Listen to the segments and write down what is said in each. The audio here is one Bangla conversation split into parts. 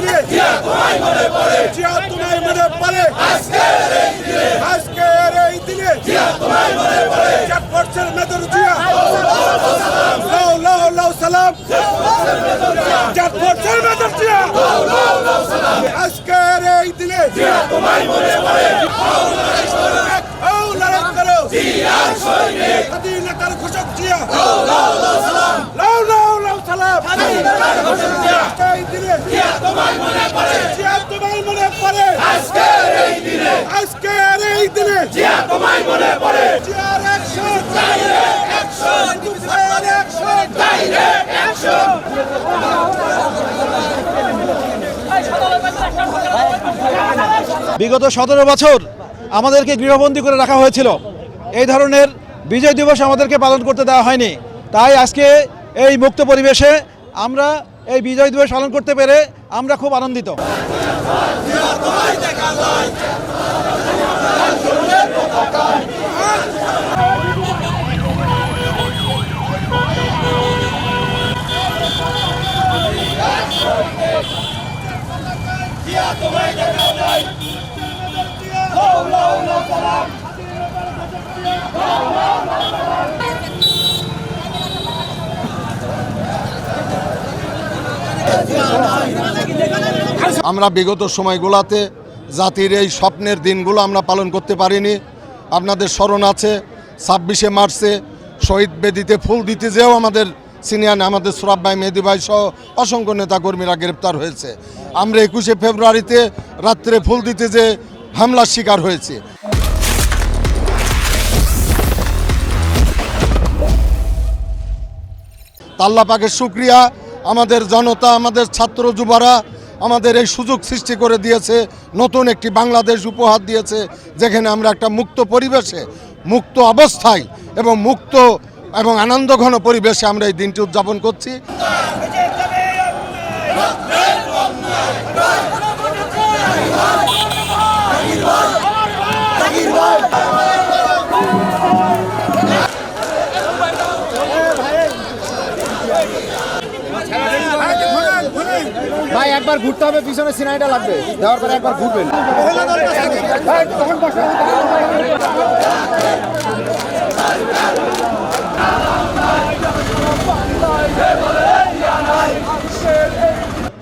তোমায় মনে পড়ে জিয়া তোমায় মনে পড়ে। আজকের এই দিনে আজকের এই দিনে জিয়া তোমায় মনে পড়ে চাটপটসের মেদর জিয়া। লাও লাও লাও সালাম। চাটপটসের মেদর জিয়া। আজকের এই দিনে জিয়া তোমায় মনে পড়ে জিয়ার সৈনিক স্বাধীনতার ঘোষক জিয়া। লাও লাও লাও সালাম। লাও লাও লাও সালাম স্বাধীনতার ঘোষক জিয়া এই দিনে জিয়া তোমায় মনে পড়ে জিয়া তোমায় মনে পড়ে আজকের এই দিনে আজকের এই দিনে তোমায় মনে পড়ে। বিগত সতেরো বছর আমাদেরকে গৃহবন্দী করে রাখা হয়েছিল। এই ধরনের বিজয় দিবস আমাদেরকে পালন করতে দেওয়া হয়নি। তাই আজকে এই মুক্ত পরিবেশে আমরা এই বিজয় দিবস পালন করতে পেরে আমরা খুব আনন্দিত। আমরা বিগত সময়গুলোতে জাতির এই স্বপ্নের দিনগুলো আমরা পালন করতে পারিনি। আপনাদের স্মরণ আছে, ছাব্বিশে মার্চে শহীদ বেদিতে ফুল দিতে যেও আমাদের সিনিয়র আমাদের সুরাব ভাই, মেহেদি ভাই সহ অসংখ্য নেতাকর্মীরা গ্রেপ্তার হয়েছে। আমরা একুশে ফেব্রুয়ারিতে রাত্রে ফুল দিতে যে হামলার শিকার হয়েছে। আল্লাহ পাকের শুক্রিয়া আমাদের জনতা, আমাদের ছাত্র যুবরা আমাদের এই সুযোগ সৃষ্টি করে দিয়েছে, নতুন একটি বাংলাদেশ উপহার দিয়েছে, যেখানে আমরা একটা মুক্ত পরিবেশে, মুক্ত অবস্থায় এবং মুক্ত এবং আনন্দঘন পরিবেশে আমরা এই দিনটি উদযাপন করছি। ভাই একবার ঘুরতে হবে পিছনে সিনারিটা লাগবে। দেওয়ার পরে একবার ঘুরবেন।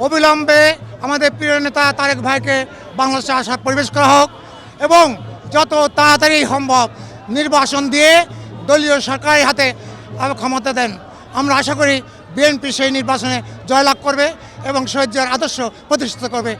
অবিলম্বে আমাদের প্রিয় নেতা তারেক ভাইকে বাংলাদেশে আসার পরিবেশ করা হোক এবং যত তাড়াতাড়ি সম্ভব নির্বাচন দিয়ে দলীয় সরকারের হাতে ক্ষমতা দেন। আমরা আশা করি বিএনপি সেই নির্বাচনে জয়লাভ করবে এবং শহীদ আদর্শ প্রতিষ্ঠিত করবে।